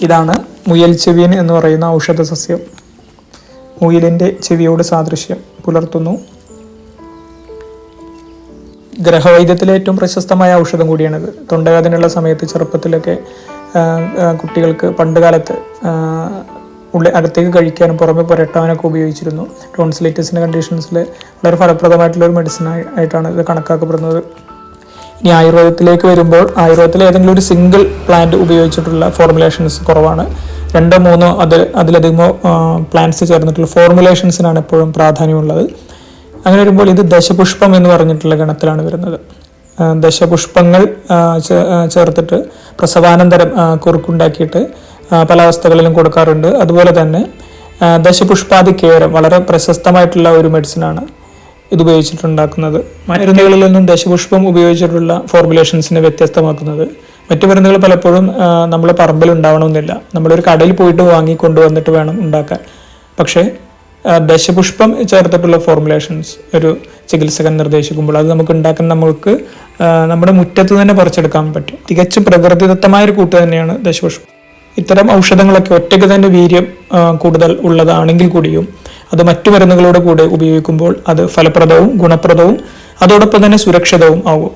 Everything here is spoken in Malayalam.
ഇതാണ് മുയൽ ചെവിയൻ എന്ന് പറയുന്ന ഔഷധ സസ്യം മുയലിന്റെ ചെവിയോട് സാദൃശ്യം പുലർത്തുന്നു. ഗ്രഹവൈദ്യത്തിലെ ഏറ്റവും പ്രശസ്തമായ ഔഷധം കൂടിയാണിത്. തൊണ്ടവേദനയുള്ള സമയത്ത് ചെറുപ്പത്തിലൊക്കെ കുട്ടികൾക്ക് പണ്ട് കാലത്ത് ആ, ഉള്ളിൽ അകത്തേക്ക് കഴിക്കാനും പുറമെ പുരട്ടാനൊക്കെ ഉപയോഗിച്ചിരുന്നു. ടോൺസിലൈറ്റിസിന്റെ കണ്ടീഷൻസിൽ വളരെ ഫലപ്രദമായിട്ടുള്ള ഒരു മെഡിസിൻ ആയിട്ടാണ് ഇത് കണക്കാക്കപ്പെടുന്നത്. ഇനി ആയുർവേദത്തിലേക്ക് വരുമ്പോൾ ആയുർവേദത്തിൽ ഏതെങ്കിലും ഒരു സിംഗിൾ പ്ലാന്റ് ഉപയോഗിച്ചിട്ടുള്ള ഫോർമുലേഷൻസ് കുറവാണ്. രണ്ടോ മൂന്നോ അത് അതിലധികമോ പ്ലാന്റ്സ് ചേർന്നിട്ടുള്ള ഫോർമുലേഷൻസിനാണ് എപ്പോഴും പ്രാധാന്യമുള്ളത്. അങ്ങനെ വരുമ്പോൾ ഇത് ദശപുഷ്പം എന്ന് പറഞ്ഞിട്ടുള്ള ഗണത്തിലാണ് വരുന്നത്. ദശപുഷ്പങ്ങൾ ചേർത്തിട്ട് പ്രസവാനന്തരം കുറുക്കുണ്ടാക്കിയിട്ട് പല അവസ്ഥകളിലും കൊടുക്കാറുണ്ട്. അതുപോലെ തന്നെ ദശപുഷ്പാദി കേരം വളരെ പ്രശസ്തമായിട്ടുള്ള ഒരു മെഡിസിനാണ് ഇത് ഉപയോഗിച്ചിട്ടുണ്ടാക്കുന്നത് മരുന്നുകളിൽ നിന്നും ദശപുഷ്പം ഉപയോഗിച്ചിട്ടുള്ള ഫോർമുലേഷൻസിനെ വ്യത്യസ്തമാക്കുന്നത്. മറ്റു മരുന്നുകൾ പലപ്പോഴും നമ്മൾ പറമ്പിൽ ഉണ്ടാവണമെന്നില്ല. നമ്മളൊരു കടയിൽ പോയിട്ട് വാങ്ങി കൊണ്ടുവന്നിട്ട് വേണം ഉണ്ടാക്കാൻ. പക്ഷേ ദശപുഷ്പം ചേർത്തിട്ടുള്ള ഫോർമുലേഷൻസ് ഒരു ചികിത്സകൻ നിർദ്ദേശിക്കുമ്പോൾ അത് നമുക്ക് ഉണ്ടാക്കാൻ നമ്മൾക്ക് നമ്മുടെ മുറ്റത്ത് തന്നെ പറിച്ചെടുക്കാൻ പറ്റും. തികച്ചും പ്രകൃതിദത്തമായ ഒരു കൂട്ട് തന്നെയാണ് ദശപുഷ്പം. ഇത്തരം ഔഷധങ്ങളൊക്കെ ഒറ്റയ്ക്ക് തന്നെ വീര്യം കൂടുതൽ ഉള്ളതാണെങ്കിൽ കൂടിയും അത് മറ്റു മരുന്നുകളുടെ കൂടെ ഉപയോഗിക്കുമ്പോൾ അത് ഫലപ്രദവും ഗുണപ്രദവും അതോടൊപ്പം തന്നെ സുരക്ഷിതവും ആവും.